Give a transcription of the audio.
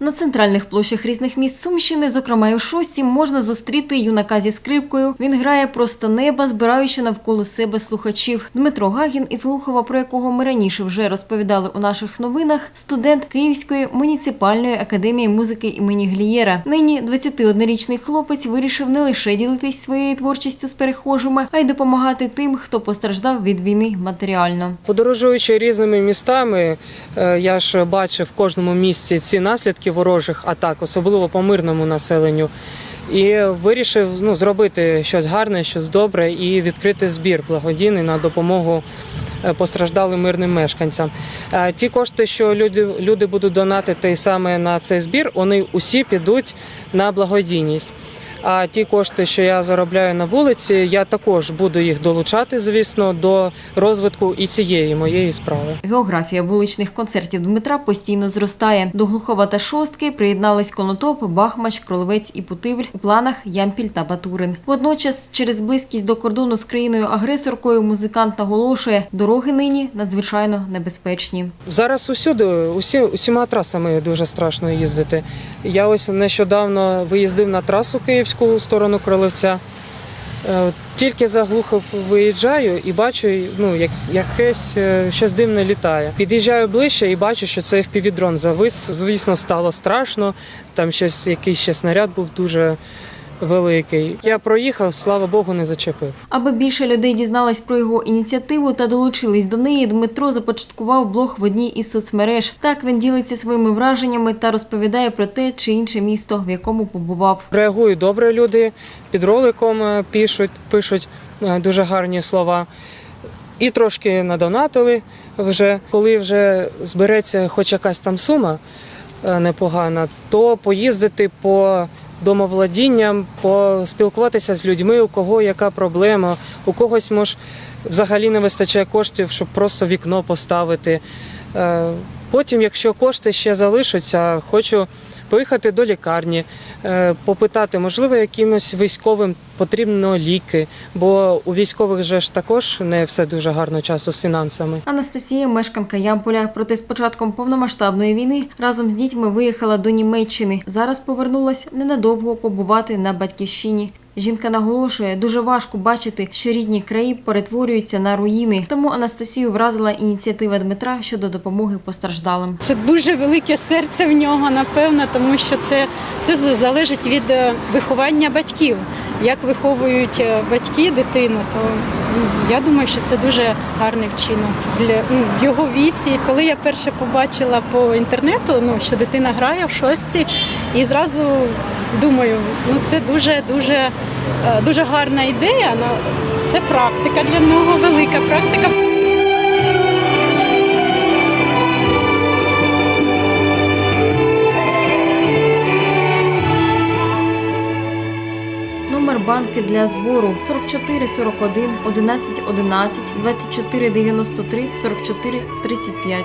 На центральних площах різних міст Сумщини, зокрема і у шості, можна зустріти юнака зі скрипкою. Він грає просто неба, збираючи навколо себе слухачів. Дмитро Гагін із Глухова, про якого ми раніше вже розповідали у наших новинах, студент Київської муніципальної академії музики імені Глієра. Нині 21-річний хлопець вирішив не лише ділитись своєю творчістю з перехожими, а й допомагати тим, хто постраждав від війни матеріально. Подорожуючи різними містами, е, я ж бачив в кожному місті ці наслідки ворожих атак, особливо по мирному населенню. І вирішив ну, зробити щось гарне, щось добре і відкрити збір благодійний на допомогу е, постраждалим мирним мешканцям. Е, Ті кошти, що люди, люди будуть донатити саме на цей збір, вони усі підуть на благодійність. А ті кошти, що я заробляю на вулиці, я також буду їх долучати, звісно, до розвитку і цієї моєї справи. Географія вуличних концертів Дмитра постійно зростає. До Глухова та Шостки приєднались Конотоп, Бахмач, Кролевець і Путивль. У планах Ямпіль та Батурин. Водночас, через близькість до кордону з країною-агресоркою, музикант наголошує, дороги нині надзвичайно небезпечні. Зараз усюди, усі, усіма трасами дуже страшно їздити. Я ось нещодавно виїздив на трасу київську сторону Кролевця. Е, Тільки заглухав виїжджаю і бачу, ну, як, якесь е, щось дивне літає. Під'їжджаю ближче і бачу, що це FPV-дрон завис. Звісно, стало страшно. Там щось, якийсь ще снаряд був дуже великий. Я проїхав, слава Богу, не зачепив. Аби більше людей дізналось про його ініціативу та долучились до неї, Дмитро започаткував блог в одній із соцмереж. Так він ділиться своїми враженнями та розповідає про те чи інше місто, в якому побував. Реагують добре люди, під роликом е, пишуть, пишуть е, дуже гарні слова. І трошки надонатили вже. Коли вже збереться хоч якась там сума е, непогана, то поїздити по домовладінням, поспілкуватися з людьми, у кого яка проблема, у когось може взагалі не вистачає коштів, щоб просто вікно поставити. Е, Потім, якщо кошти ще залишаться, хочу поїхати до лікарні, е, попитати, можливо, якимось військовим потрібно ліки, бо у військових же ж також не все дуже гарно часто з фінансами. Анастасія, мешканка Ямполя, проте з початком повномасштабної війни разом з дітьми виїхала до Німеччини. Зараз повернулася ненадовго побувати на батьківщині. Жінка наголошує, дуже важко бачити, що рідні краї перетворюються на руїни. Тому Анастасію вразила ініціатива Дмитра щодо допомоги постраждалим. Це дуже велике серце в нього, напевно, тому що це все залежить від е, виховання батьків. Як виховують е, батьки дитину, то я думаю, що це дуже гарний вчинок для ну, його віці. Коли я перше побачила по інтернету, ну що дитина грає в шостці, і зразу думаю, ну це дуже дуже е, дуже гарна ідея. Це практика для нього, велика практика. Номер банки для збору 44 41 11 11 24 93 44 35.